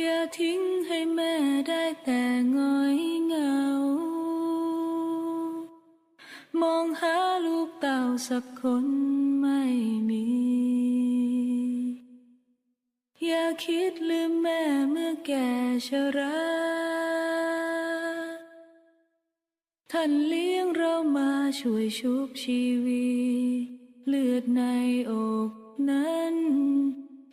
อย่าทิ้งให้แม่ได้แต่ง้อยเหงา มองหาลูกเต่าสักคนไม่มี อย่าคิดลืมแม่เมื่อแก่ชราท่านเลี้ยงเรามาช่วยชุบชีวี เลือดในอกนั้น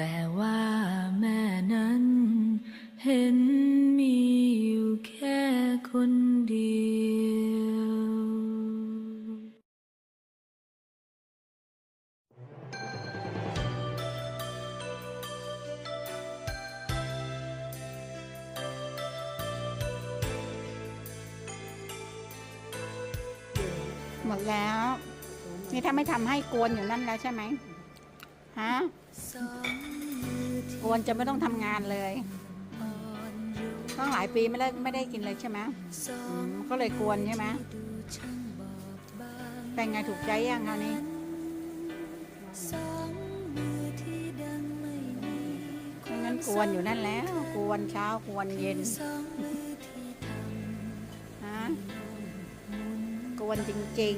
แต่ว่าแม่นั้น เห็นมีอยู่แค่คนเดียวหมดแล้ว นี่ถ้าไม่ทำให้กวนอยู่นั่นแล้วใช่ไหม ฮะกวนจะไม่ต้องทำงานเลย ต้องหลายปีไม่ได้ไม่ได้กินเลยใช่ไหมก็เลยกวนใช่ไหมเป็นไงถูกใจยังคราวนี้สองมือที่ดังไม่มีไม่งั้นกวนอยู่นั่นแล้ว กวนเช้ากวนเย็นฮะกวนจริง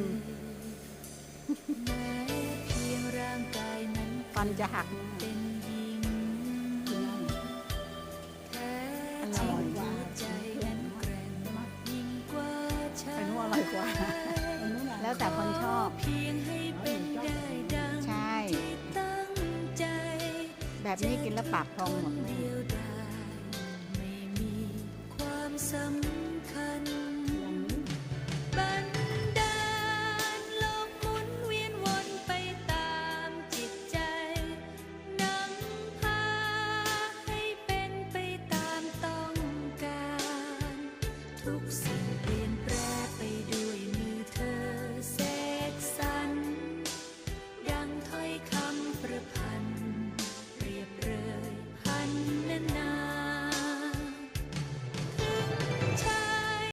ำ แม้เพียงร่างกายนั้นจะหักแท้อร่อยกว่าวใจนั้นอร่อยกว่า แล้วแต่คนชอบใช่ แบบนี้กินแล้วปากพองหมดเดีย ทุกสิ่งเปลี่ยนแปล